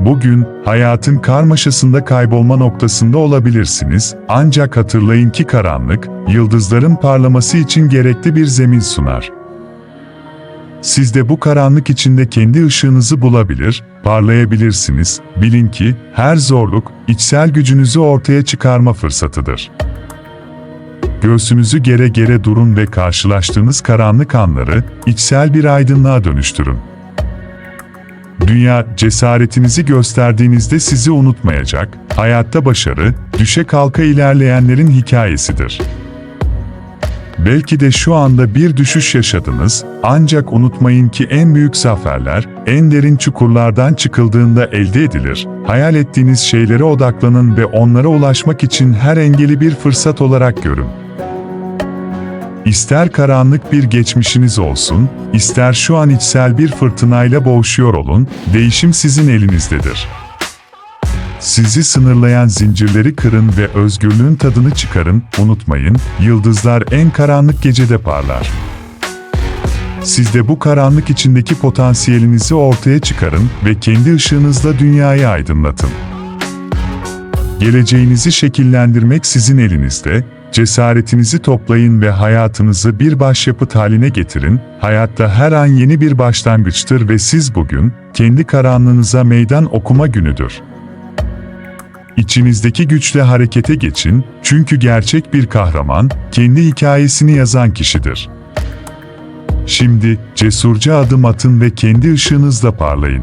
Bugün hayatın karmaşasında kaybolma noktasında olabilirsiniz. Ancak hatırlayın ki karanlık, yıldızların parlaması için gerekli bir zemin sunar. Siz de bu karanlık içinde kendi ışığınızı bulabilir, parlayabilirsiniz. Bilin ki her zorluk içsel gücünüzü ortaya çıkarma fırsatıdır. Göğsünüzü gere gere durun ve karşılaştığınız karanlık anları içsel bir aydınlığa dönüştürün. Dünya cesaretinizi gösterdiğinizde sizi unutmayacak. Hayatta başarı, düşe kalka ilerleyenlerin hikayesidir. Belki de şu anda bir düşüş yaşadınız, ancak unutmayın ki en büyük zaferler, en derin çukurlardan çıkıldığında elde edilir. Hayal ettiğiniz şeylere odaklanın ve onlara ulaşmak için her engeli bir fırsat olarak görün. İster karanlık bir geçmişiniz olsun, ister şu an içsel bir fırtınayla boğuşuyor olun, değişim sizin elinizdedir. Sizi sınırlayan zincirleri kırın ve özgürlüğün tadını çıkarın, unutmayın, yıldızlar en karanlık gecede parlar. Siz de bu karanlık içindeki potansiyelinizi ortaya çıkarın ve kendi ışığınızla dünyayı aydınlatın. Geleceğinizi şekillendirmek sizin elinizde, cesaretinizi toplayın ve hayatınızı bir başyapıt haline getirin. Hayatta her an yeni bir başlangıçtır ve siz bugün, kendi karanlığınıza meydan okuma günüdür. İçinizdeki güçle harekete geçin, çünkü gerçek bir kahraman, kendi hikayesini yazan kişidir. Şimdi, cesurca adım atın ve kendi ışığınızla parlayın.